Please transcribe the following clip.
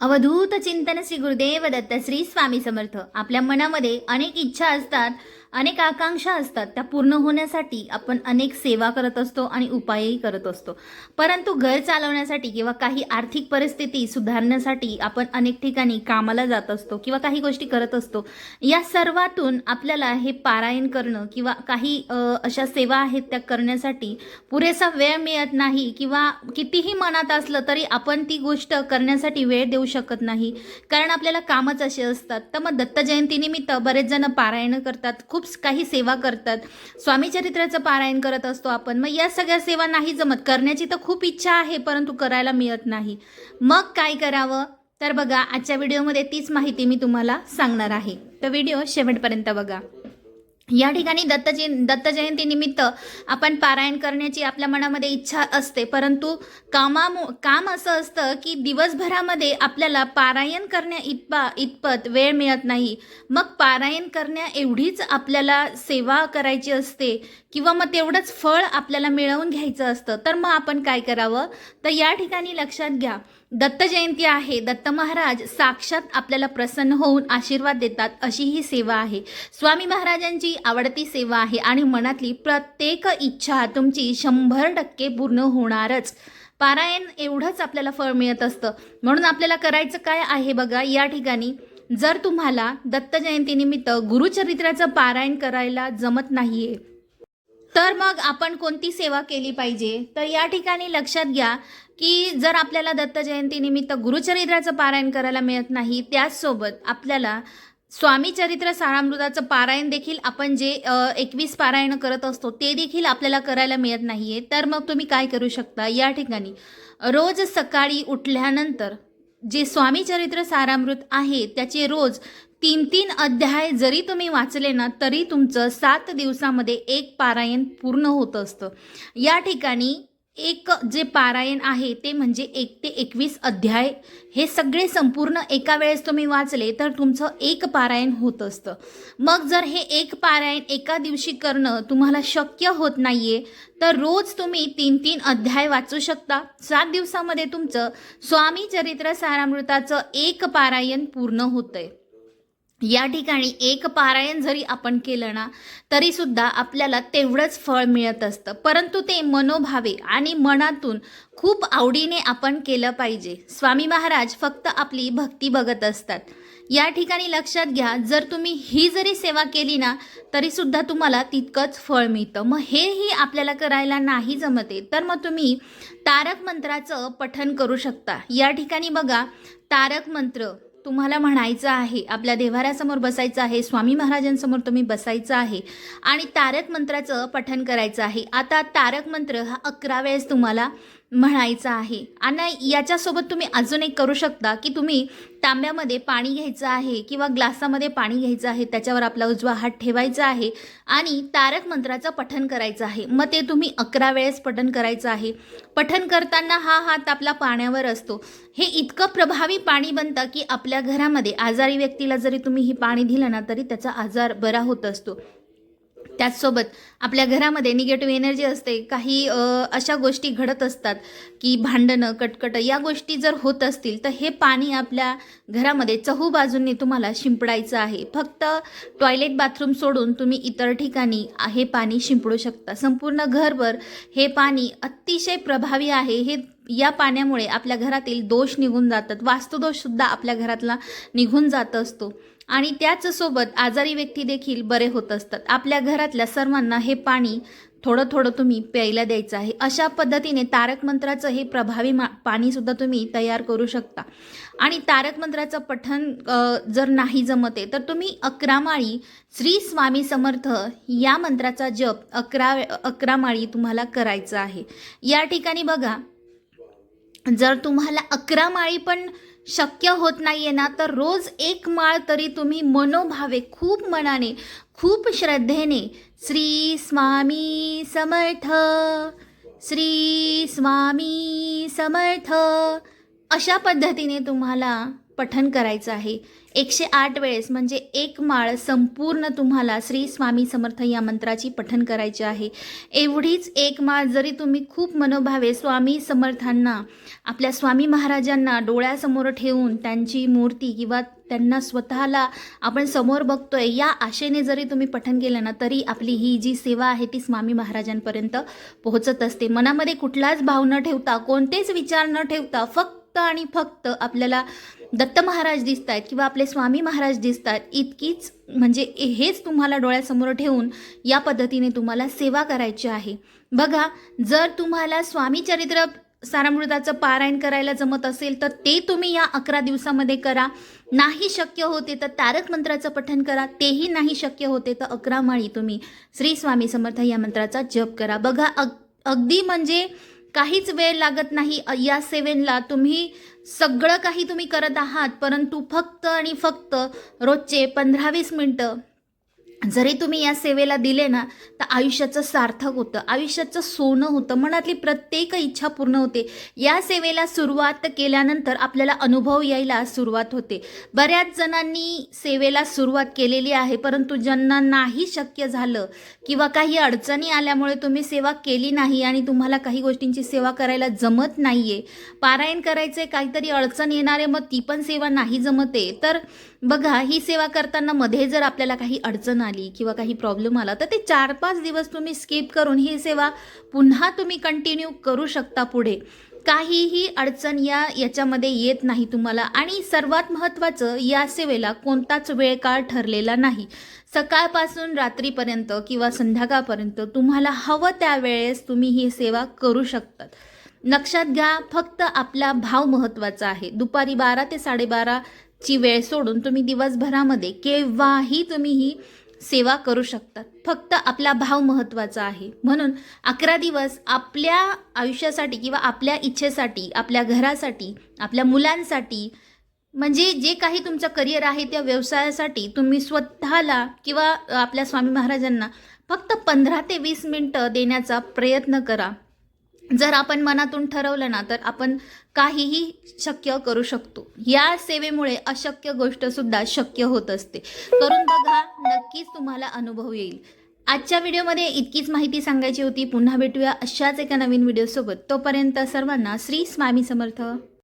अवधूत चिंतन श्री गुरुदेव दत्त श्री स्वामी समर्थ. आपल्या मनामध्ये अनेक इच्छा असतात अनेक आकांक्षा असतात. त्या पूर्ण होण्यासाठी आपण अनेक सेवा करत असतो आणि उपायही करत असतो. परंतु घर चालवण्यासाठी किंवा काही आर्थिक परिस्थिती सुधारण्यासाठी आपण अनेक ठिकाणी कामाला जात असतो किंवा काही गोष्टी करत असतो. या सर्वातून आपल्याला हे पारायण करणं किंवा काही अशा सेवा आहेत त्या करण्यासाठी पुरेसा वेळ मिळत नाही किंवा कितीही मनात असलं तरी आपण ती गोष्ट करण्यासाठी वेळ देऊ शकत नाही. कारण आपल्याला कामच असे असतात. तर मग दत्त जयंतीनिमित्त बरेच जण पारायण करतात. खूप खूप काही सेवा करतात. स्वामी चरित्राचं पारायण करत असतो आपण. मग या सगळ्या सेवा नाही जमत. करण्याची तर खूप इच्छा आहे परंतु करायला मिळत नाही. मग काय करावं? तर बघा आजच्या व्हिडिओमध्ये तीच माहिती मी तुम्हाला सांगणार आहे. तर व्हिडिओ शेवटपर्यंत बघा. या ठिकाणी दत्त दत्तजयंतीनिमित्त दत्त जयंतीनिमित्त आपण पारायण करण्याची आपल्या मनामध्ये इच्छा असते. परंतु कामामु काम असं असतं की दिवसभरामध्ये आपल्याला पारायण करण्या इतपा इतपत वेळ मिळत नाही. मग पारायण करण्या एवढीच आपल्याला सेवा करायची असते किंवा मग तेवढंच फळ आपल्याला मिळवून घ्यायचं असतं तर मग आपण काय करावं? तर या ठिकाणी लक्षात घ्या. दत्त जयंती आहे. दत्त महाराज साक्षात आपल्याला प्रसन्न होऊन आशीर्वाद देतात अशी ही सेवा आहे. स्वामी महाराजांची आवडती सेवा आहे आणि मनातली प्रत्येक इच्छा तुमची शंभर टक्के पूर्ण होणारच. पारायण एवढंच आपल्याला फळ मिळत असतं. म्हणून आपल्याला करायचं काय आहे बघा या ठिकाणी जर तुम्हाला दत्त जयंतीनिमित्त गुरुचरित्राचं पारायण करायला जमत नाहीये तर मग आपण कोणती सेवा केली पाहिजे? तर या ठिकाणी लक्षात घ्या की जर आपल्याला दत्त जयंतीनिमित्त गुरुचरित्राचं पारायण करायला मिळत नाही त्याचसोबत आपल्याला स्वामी चरित्र सारामृताचं पारायण देखील आपण जे एकवीस पारायण करत असतो ते देखील आपल्याला करायला मिळत नाही आहे तर मग तुम्ही काय करू शकता? या ठिकाणी रोज सकाळी उठल्यानंतर जे स्वामी चरित्र सारामृत आहे त्याचे रोज तीन तीन अध्याय जरी तुम्ही वाचले ना तरी तुमचं सात दिवसामध्ये एक पारायण पूर्ण होत असतं. या ठिकाणी एक जे पारायण आहे ते म्हणजे एक ते एकवीस अध्याय. हे सगळे संपूर्ण एका वेळेस तुम्ही वाचले तर तुमचं एक पारायण होत असतं. मग जर हे एक पारायण एका दिवशी करणं तुम्हाला शक्य होत नाहीये तर रोज तुम्ही तीन तीन अध्याय वाचू शकता. सात दिवसामध्ये तुमचं स्वामी चरित्र सारामृताचं एक पारायण पूर्ण होतंय. या ठिकाणी एक पारायण जरी आपण केलं ना तरी सुद्धा आपल्याला तेवढंच फळ मिळत असतं. परंतु ते मनोभावे आणि मनातून खूप आवडीने आपण केलं पाहिजे. स्वामी महाराज फक्त आपली भक्ती बघत असतात. या ठिकाणी लक्षात घ्या जर तुम्ही ही जरी सेवा केली ना तरी सुद्धा तुम्हाला तितकंच फळ मिळतं. मग हेही आपल्याला करायला नाही जमते तर मग तुम्ही तारक मंत्राचं पठन करू शकता. या ठिकाणी बघा तारक मंत्र तुम्हाला म्हणायचं आहे आपल्या देवाऱ्यासमोर बसायचं आहे स्वामी महाराजांसमोर तुम्ही बसायचं आहे आणि तारक मंत्राचं पठन करायचं आहे. आता तारक मंत्र हा अकरा वेळेस तुम्हाला म्हणायचा आहे. आणि याच्यासोबत तुम्ही अजून एक करू शकता की तुम्ही तांब्यामध्ये पाणी घ्यायचं आहे किंवा ग्लासामध्ये पाणी घ्यायचं आहे त्याच्यावर आपला उजवा हात ठेवायचा आहे आणि तारक मंत्राचं पठन करायचं आहे. मग ते तुम्ही अकरा वेळेस पठन करायचं आहे. पठन करताना हा हात आपला पाण्यावर असतो. हे इतकं प्रभावी पाणी बनतं की आपल्या घरामध्ये आजारी व्यक्तीला जरी तुम्ही ही पाणी दिलं ना तरी त्याचा आजार बरा होत असतो. त्याचसोबत आपल्या घरामध्ये निगेटिव्ह एनर्जी असते काही अशा गोष्टी घडत असतात की भांडणं कटकटं या गोष्टी जर होत असतील तर हे पाणी आपल्या घरामध्ये चहू बाजूंनी तुम्हाला शिंपडायचं आहे. फक्त टॉयलेट बाथरूम सोडून तुम्ही इतर ठिकाणी हे पाणी शिंपडू शकता. संपूर्ण घरभर हे पाणी अतिशय प्रभावी आहे. हे या पाण्यामुळे आपल्या घरातील दोष निघून जातात. वास्तुदोषसुद्धा आपल्या घरातला निघून जात असतो. आणि त्याचसोबत आजारी व्यक्ती देखील बरे होत असतात. आपल्या घरातल्या सर्वांना हे पाणी थोडं थोडं तुम्ही प्यायला द्यायचं आहे. अशा पद्धतीने तारक मंत्राचं हे प्रभावी मा पाणीसुद्धा तुम्ही तयार करू शकता. आणि तारक मंत्राचं पठण जर नाही जमते तर तुम्ही अकरा माळी श्री स्वामी समर्थ या मंत्राचा जप अकरा अकरा माळी तुम्हाला करायचा आहे. या ठिकाणी बघा जर तुम्हाला अकरा माळी पण शक्य होत नाही आहे ना तर रोज एक माळ तरी तुम्ही मनोभावे खूप मनाने खूप श्रद्धेने श्री स्वामी समर्थ श्री स्वामी समर्थ अशा पद्धतीने तुम्हाला पठन करायचं आहे. एकशे आठ वेळेस म्हणजे एक माळ संपूर्ण तुम्हाला श्री स्वामी समर्थ या मंत्राची पठन करायची आहे. एवढीच एक माळ जरी तुम्ही खूप मनोभावे स्वामी समर्थांना आपल्या स्वामी महाराजांना डोळ्यासमोर ठेवून त्यांची मूर्ती किंवा त्यांना स्वतःला आपण समोर बघतोय या आशेने जरी तुम्ही पठन केलं ना तरी आपली ही जी सेवा आहे ती स्वामी महाराजांपर्यंत पोहोचत असते. मनामध्ये कुठलाच भाव न ठेवता कोणतेच विचार न ठेवता फक्त आणि फक्त आपल्याला दत्त महाराज दिसत आहेत किंवा आपले स्वामी महाराज दिसत आहेत इतकीच म्हणजे हेच तुम्हाला डोळ्यासमोर ठेवून या पद्धतीने तुम्हाला सेवा करायची आहे. बघा जर तुम्हाला स्वामी चरित्र सारामृताचं पारायण करायला जमत असेल तर ते तुम्ही या अकरा दिवसामध्ये करा. नाही शक्य होते तर तारक मंत्राचं पठण करा. तेही नाही शक्य होते तर अकरा माळी तुम्ही श्री स्वामी समर्थ या मंत्राचा जप करा. बघा अग अगदी म्हणजे काहीच वेळ लागत नाही. या सेवेनला तुम्ही सगळं काही तुम्ही करत आहात परंतु फक्त आणि फक्त रोजचे पंधरा वीस मिनटं जरी तुम्ही या सेवेला दिले ना तर आयुष्याचं सार्थक होतं आयुष्याचं सोनं होतं मनातली प्रत्येक इच्छा पूर्ण होते. या सेवेला सुरुवात केल्यानंतर आपल्याला अनुभव यायला सुरुवात होते. बऱ्याच जणांनी सेवेला सुरुवात केलेली आहे परंतु ज्यांना नाही शक्य झालं किंवा काही अडचणी आल्यामुळे तुम्ही सेवा केली नाही आणि तुम्हाला काही गोष्टींची सेवा करायला जमत नाही आहे पारायण करायचे काहीतरी अडचण येणारे मग ती पण सेवा नाही जमते. तर बघा ही सेवा करताना मध्ये जर आपल्याला काही अडचण आली किंवा काही प्रॉब्लेम आला तर ते चार पाच दिवस तुम्ही स्किप करून ही सेवा पुन्हा तुम्ही कंटिन्यू करू शकता पुढे. काहीही अडचण या याच्यामध्ये येत नाही तुम्हाला आणि सर्वात महत्त्वाचं या सेवेला कोणताच वेळ काळ ठरलेला नाही. सकाळपासून रात्रीपर्यंत किंवा संध्याकाळपर्यंत तुम्हाला हवं त्यावेळेस तुम्ही ही सेवा करू शकतात. लक्षात घ्या फक्त आपला भाव महत्त्वाचा आहे. दुपारी बारा ते साडेबारा ची वेळ सोडून तुम्ही दिवसभरामध्ये केव्हाही तुम्ही ही सेवा करू शकतात फक्त आपला भाव महत्त्वाचा आहे. म्हणून अकरा दिवस आपल्या आयुष्यासाठी किंवा आपल्या इच्छेसाठी आपल्या घरासाठी आपल्या मुलांसाठी म्हणजे जे काही तुमचं करिअर आहे त्या व्यवसायासाठी तुम्ही स्वतःला किंवा आपल्या स्वामी महाराजांना फक्त पंधरा ते वीस मिनटं देण्याचा प्रयत्न करा. जर आपण मनातून ठरवलं ना तर आपण काहीही शक्य करू शकतो. या सेवेमुळे अशक्य गोष्ट सुद्धा शक्य होत असते. करून बघा नक्कीच तुम्हाला अनुभव येईल. आजच्या व्हिडिओमध्ये इतकीच माहिती सांगायची होती. पुन्हा भेटूया अशाच एका नवीन व्हिडिओसोबत. तोपर्यंत सर्वांना श्री स्वामी समर्थ.